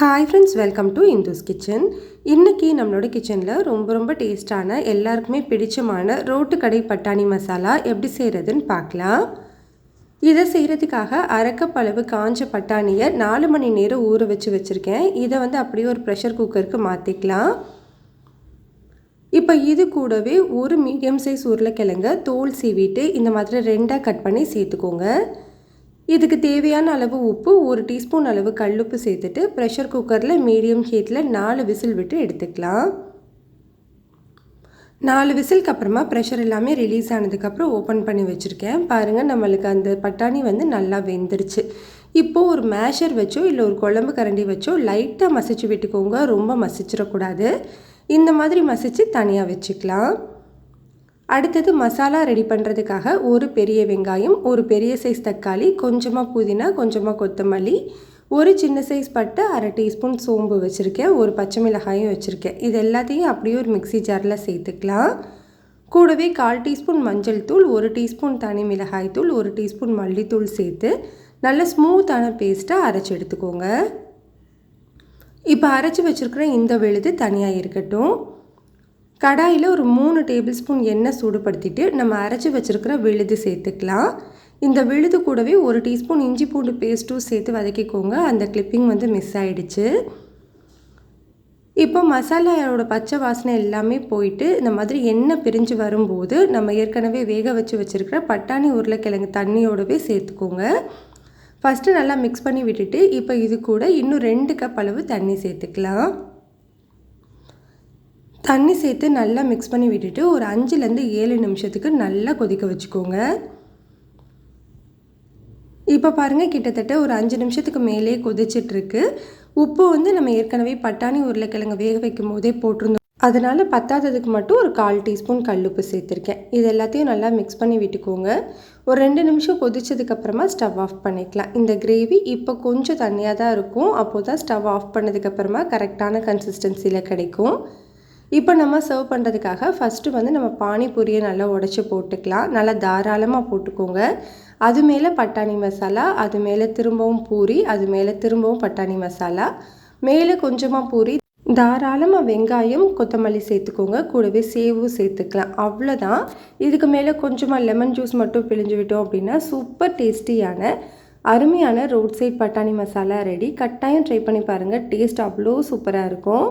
Hi friends welcome to Indhu's kitchen இன்றைக்கி நம்மளோட கிச்சனில் ரொம்ப ரொம்ப டேஸ்ட்டான எல்லாருக்குமே பிடிச்சமான ரோட்டு கடை பட்டாணி மசாலா எப்படி செய்கிறதுன்னு பார்க்கலாம். இதை செய்கிறதுக்காக அரைக்கப்பளவு காஞ்ச பட்டாணியை நாலு மணி நேரம் ஊற வச்சு வச்சுருக்கேன். இதை வந்து அப்படியே ஒரு ப்ரெஷர் குக்கருக்கு மாற்றிக்கலாம் இப்போ இது கூடவே ஒரு மீடியம் சைஸ் உருளைக்கிழங்க தோல் சீவிட்டு இந்த மாதிரி ரெண்டாக கட் பண்ணி சேர்த்துக்கோங்க. இதுக்கு தேவையான அளவு உப்பு ஒரு டீஸ்பூன் அளவு கல்லுப்பு சேர்த்துட்டு ப்ரெஷர் குக்கரில் மீடியம் ஹீட்டில் நாலு விசில் விட்டு எடுத்துக்கலாம். நாலு விசிலுக்கு அப்புறமா ப்ரெஷர் எல்லாமே ரிலீஸ் ஆனதுக்கப்புறம் ஓப்பன் பண்ணி வச்சுருக்கேன். பாருங்கள் நம்மளுக்கு அந்த பட்டாணி வந்து நல்லா வெந்துருச்சு. இப்போது ஒரு மேஷர் வச்சோ இல்லை ஒரு குழம்பு கரண்டி வச்சோ லைட்டாக மசிச்சு விட்டுக்கோங்க. ரொம்ப மசிச்சிடக்கூடாது. இந்த மாதிரி மசித்து தனியாக வச்சுக்கலாம். அடுத்தது மசாலா ரெடி பண்ணுறதுக்காக ஒரு பெரிய வெங்காயம் ஒரு பெரிய சைஸ் தக்காளி கொஞ்சமாக புதினா கொஞ்சமாக கொத்தமல்லி ஒரு சின்ன சைஸ் பட்டை அரை டீஸ்பூன் சோம்பு வச்சுருக்கேன் ஒரு பச்சை மிளகாயும் வச்சுருக்கேன். இது எல்லாத்தையும் அப்படியே ஒரு மிக்சி ஜாரில் சேர்த்துக்கலாம். கூடவே கால் டீஸ்பூன் மஞ்சள் தூள் ஒரு டீஸ்பூன் தனி மிளகாய் தூள் ஒரு டீஸ்பூன் மல்லித்தூள் சேர்த்து நல்ல ஸ்மூத்தான பேஸ்ட்டாக அரைச்சி எடுத்துக்கோங்க. இப்போ அரைச்சி வச்சுருக்கிற இந்த விழுது தனியாக இருக்கட்டும். கடாயில் ஒரு மூணு டேபிள் ஸ்பூன் எண்ணெய் சூடுபடுத்திட்டு நம்ம அரைச்சி வச்சுருக்கிற விழுது சேர்த்துக்கலாம். இந்த விழுது கூடவே ஒரு டீஸ்பூன் இஞ்சி பூண்டு பேஸ்ட்டும் சேர்த்து வதக்கிக்கோங்க. அந்த கிளிப்பிங் வந்து மிஸ் ஆகிடுச்சு இப்போ மசாலாவோட பச்சை வாசனை எல்லாமே போயிட்டு இந்த மாதிரி எண்ணெய் பிரிஞ்சு வரும்போது நம்ம ஏற்கனவே வேக வச்சு வச்சுருக்கிற பட்டாணி உருளைக்கிழங்கு தண்ணியோடவே சேர்த்துக்கோங்க. ஃபஸ்ட்டு நல்லா மிக்ஸ் பண்ணி விட்டுட்டு இப்போ இது கூட இன்னும் ரெண்டு கப் அளவு தண்ணி சேர்த்துக்கலாம். தண்ணி சேர்த்து நல்லா மிக்ஸ் பண்ணி விட்டுட்டு ஒரு அஞ்சுலேருந்து ஏழு நிமிஷத்துக்கு நல்லா கொதிக்க வச்சுக்கோங்க. இப்போ பாருங்கள் கிட்டத்தட்ட ஒரு அஞ்சு நிமிஷத்துக்கு மேலே கொதிச்சிட்ருக்கு. உப்பு வந்து நம்ம ஏற்கனவே பட்டாணி உருளைக்கிழங்கு வேக வைக்கும் போதே போட்டிருந்தோம். அதனால் பத்தாததுக்கு மட்டும் ஒரு கால் டீஸ்பூன் கல்லுப்பு சேர்த்துருக்கேன். இது எல்லாத்தையும் நல்லா மிக்ஸ் பண்ணி விட்டுக்கோங்க. ஒரு ரெண்டு நிமிஷம் கொதிச்சதுக்கப்புறமா ஸ்டவ் ஆஃப் பண்ணிக்கலாம். இந்த கிரேவி இப்போ கொஞ்சம் தண்ணியாக தான் இருக்கும் அப்போது தான் ஸ்டவ் ஆஃப் பண்ணதுக்கப்புறமா கரெக்டான கன்சிஸ்டன்சியில் கிடைக்கும். இப்போ நம்ம சர்வ் பண்ணுறதுக்காக ஃபஸ்ட்டு வந்து நம்ம பானிபூரியை நல்லா உடச்சி போட்டுக்கலாம். நல்லா தாராளமாக போட்டுக்கோங்க. அது மேலே பட்டாணி மசாலா அது மேலே திரும்பவும் பூரி அது மேலே திரும்பவும் பட்டாணி மசாலா. மேலே கொஞ்சமாக பூரி தாராளமாக வெங்காயம் கொத்தமல்லி சேர்த்துக்கோங்க. கூடவே சேவும் சேர்த்துக்கலாம். அவ்வளோதான் இதுக்கு மேலே கொஞ்சமாக லெமன் ஜூஸ் மட்டும் பிழிஞ்சு விட்டோம் அப்படின்னா சூப்பர் டேஸ்டியான அருமையான ரோட் சைட் பட்டாணி மசாலா ரெடி கட்டாயம் ட்ரை பண்ணி பாருங்கள் டேஸ்ட் அவ்வளோ சூப்பராக இருக்கும்.